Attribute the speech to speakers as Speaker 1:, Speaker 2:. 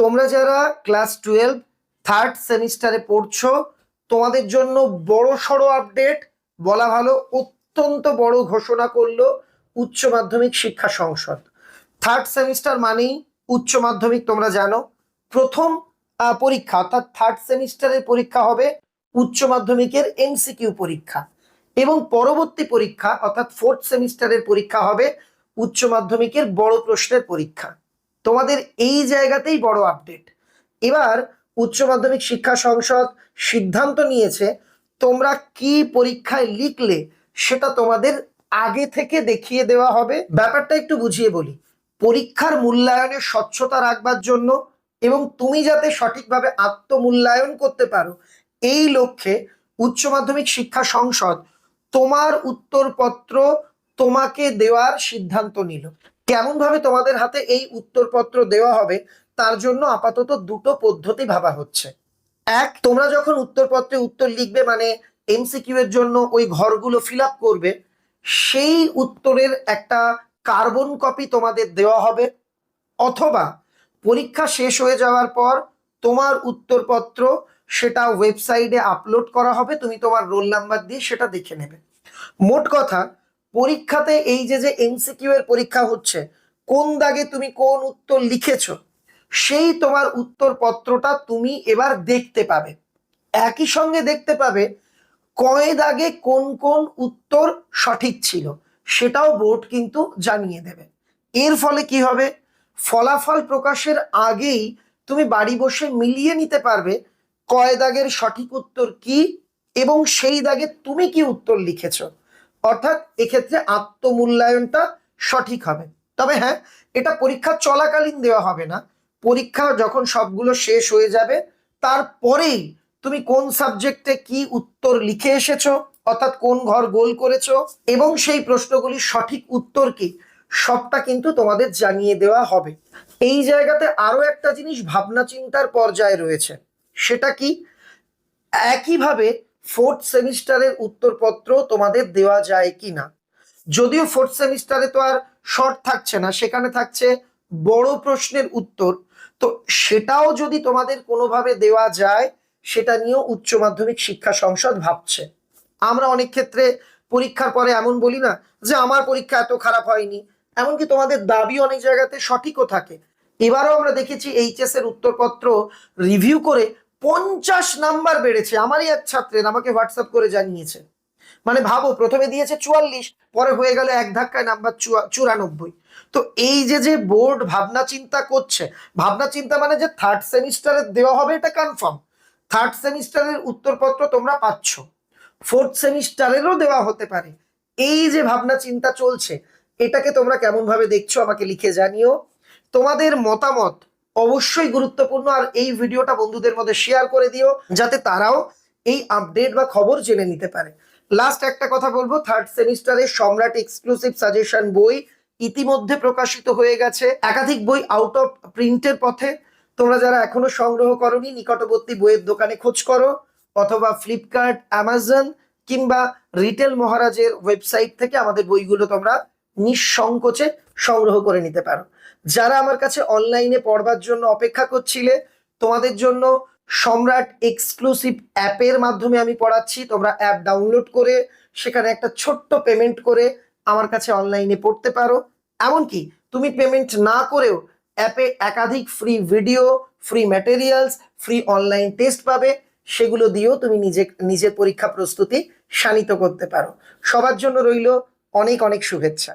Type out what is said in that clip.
Speaker 1: তোমরা যারা class twelve, third সেমিস্টারে পড়ছো, তোমাদের জন্য বড় সড়ো আপডেট, বলা ভালো, অত্যন্ত বড় ঘোষণা করল উচ্চ মাধ্যমিক শিক্ষা সংসদ। থার্ড সেমিস্টার মানেই উচ্চ মাধ্যমিক তোমরা জানো। প্রথম পরীক্ষা, অর্থাৎ থার্ড সেমিস্টারের পরীক্ষা হবে উচ্চ মাধ্যমিকের এমসিকিউ পরীক্ষা এবং পরবর্তী পরীক্ষা, অর্থাৎ ফোর্থ সেমিস্টারের পরীক্ষা হবে উচ্চ মাধ্যমিকের বড় প্রশ্নের পরীক্ষা। তোমাদের এই জায়গাতেই বড় আপডেট এবার উচ্চ মাধ্যমিক শিক্ষা সংসদ সিদ্ধান্ত নিয়েছে, তোমরা কি পরীক্ষায় লিখলে সেটা তোমাদের আগে থেকে দেখিয়ে দেওয়া হবে। ব্যাপারটা একটু বুঝিয়ে বলি। পরীক্ষার মূল্যায়নে স্বচ্ছতা রাখবার জন্য এবং তুমি যাতে সঠিকভাবে আত্মমূল্যায়ন করতে পারো, এই লক্ষ্যে উচ্চ মাধ্যমিক শিক্ষা সংসদ তোমার উত্তরপত্র তোমাকে দেওয়ার সিদ্ধান্ত নিল। কেমন ভাবে তোমাদের হাতে এই উত্তরপত্র দেওয়া হবে, তার জন্য আপাতত দুটো পদ্ধতি ভাবা হচ্ছে। এক, তোমরা যখন উত্তরপত্রে উত্তর লিখবে মানে এমসিকিউ এর জন্য ওই ঘরগুলো ফিল করবে, সেই উত্তরের একটা কার্বন কপি তোমাদের দেওয়া হবে, অথবা পরীক্ষা শেষ হয়ে যাওয়ার পর তোমার উত্তরপত্র সেটা ওয়েবসাইটে আপলোড করা হবে, তুমি তোমার রোল নাম্বার দিয়ে সেটা দেখে নেবে। মোট কথা পরীক্ষাতে এই যে যে এমসিকিউ এর পরীক্ষা হচ্ছে, কোন দাগে তুমি কোন উত্তর লিখেছো, সেই তোমার উত্তরপত্রটা তুমি এবার দেখতে পাবে। একই সঙ্গে দেখতে পাবে কয় দাগে কোন কোন উত্তর সঠিক ছিল, সেটাও বোর্ড কিন্তু জানিয়ে দেবে। এর ফলে কি হবে? ফলাফল প্রকাশের আগেই তুমি বাড়ি বসে মিলিয়ে নিতে পারবে কয় দাগের সঠিক উত্তর কি, এবং সেই দাগে তুমি কি উত্তর লিখেছো। অর্থাৎ এক্ষেত্রে আত্মমূল্যায়নটা সঠিক হবে। তবে হ্যাঁ এটা পরীক্ষা চলাকালীন দেওয়া হবে না। পরীক্ষা যখন সবগুলো শেষ হয়ে যাবে, তারপরেই তুমি কোন সাবজেক্টে কি উত্তর লিখে এসেছ, অর্থাৎ কোন ঘর গোল করেছ, এবং সেই প্রশ্নগুলির সঠিক উত্তর কি, সবটা কিন্তু তোমাদের জানিয়ে দেওয়া হবে। এই জায়গাতে আরও একটা জিনিস ভাবনা চিন্তার পর্যায়ে রয়েছে। সেটা কি? একইভাবে ফোর্থ সেমিস্টারের উত্তরপত্র তোমাদের দেওয়া যায় কি না যদিও ফোর্থ সেমিস্টারে তো আর শর্ট থাকছে না, সেখানে থাকছে বড় প্রশ্নের উত্তর। তো সেটাও যদি তোমাদের কোনোভাবে দেওয়া যায়, সেটা নিয়েও উচ্চ মাধ্যমিক শিক্ষা সংসদ ভাবছে। আমরা অনেক ক্ষেত্রে পরীক্ষার পরে এমন বলি না যে, আমার পরীক্ষা এত খারাপ হয়নি। এমনকি তোমাদের দাবি অনেক জায়গাতে সঠিকও থাকে। এবারও আমরা দেখেছি এইচএস এর উত্তরপত্র রিভিউ করে পঞ্চাশ নাম্বার বেড়েছে। আমারই এক ছাত্রের আমাকে হোয়াটসঅ্যাপ করে জানিয়েছে। মানে ভাবো, প্রথমে দিয়েছে চুয়াল্লিশ, পরে হয়ে গেল এক ধাক্কায় নাম্বার চুরানব্বই। তো এই যে যে বোর্ড ভাবনা চিন্তা করছে, ভাবনা চিন্তা মানে যে থার্ড সেমিস্টারে দেওয়া হবে এটা কনফার্ম থার্ড সেমিস্টারের উত্তরপত্র তোমরা পাচ্ছ। ফোর্থ সেমিস্টারেরও দেওয়া হতে পারে। এই যে ভাবনা চিন্তা চলছে, এটাকে তোমরা কেমন ভাবে দেখছ আমাকে লিখে জানিও। তোমাদের মতামত অবশ্যই গুরুত্বপূর্ণ, আর এই ভিডিওটা বন্ধুদের মধ্যে শেয়ার করে দিও, যাতে তারাও এই আপডেট বা খবর জেনে নিতে পারে। লাস্ট একটা কথা বলব থার্ড সেমিস্টারে সম্রাট এক্সক্লুসিভ সাজেশন বই ইতিমধ্যে প্রকাশিত হয়ে গেছে। একাধিক বই আউট অফ প্রিন্টের পথে। তোমরা যারা এখনও সংগ্রহ করনি, নিকটবর্তী বইয়ের দোকানে খোঁজ করো, অথবা ফ্লিপকার্ট অ্যামাজন কিংবা রিটেল মহারাজের ওয়েবসাইট থেকে আমাদের বইগুলো তোমরা নিঃসংকোচে সংগ্রহ করে নিতে পারো। যারা আমার কাছে অনলাইনে পড়বার জন্য অপেক্ষা করছিলে, তোমাদের জন্য সম্রাট এক্সক্লুসিভ অ্যাপের মাধ্যমে আমি পড়াচ্ছি। তোমরা অ্যাপ ডাউনলোড করে সেখানে একটা ছোট্ট পেমেন্ট করে আমার কাছে অনলাইনে পড়তে পারো। এমনকি তুমি পেমেন্ট না করেও অ্যাপে একাধিক free video free materials free online test পাবে। সেগুলো দিয়েও তুমি নিজে, নিজের পরীক্ষা প্রস্তুতি শানিত করতে পারো। সবার জন্য রইল অনেক অনেক শুভেচ্ছা।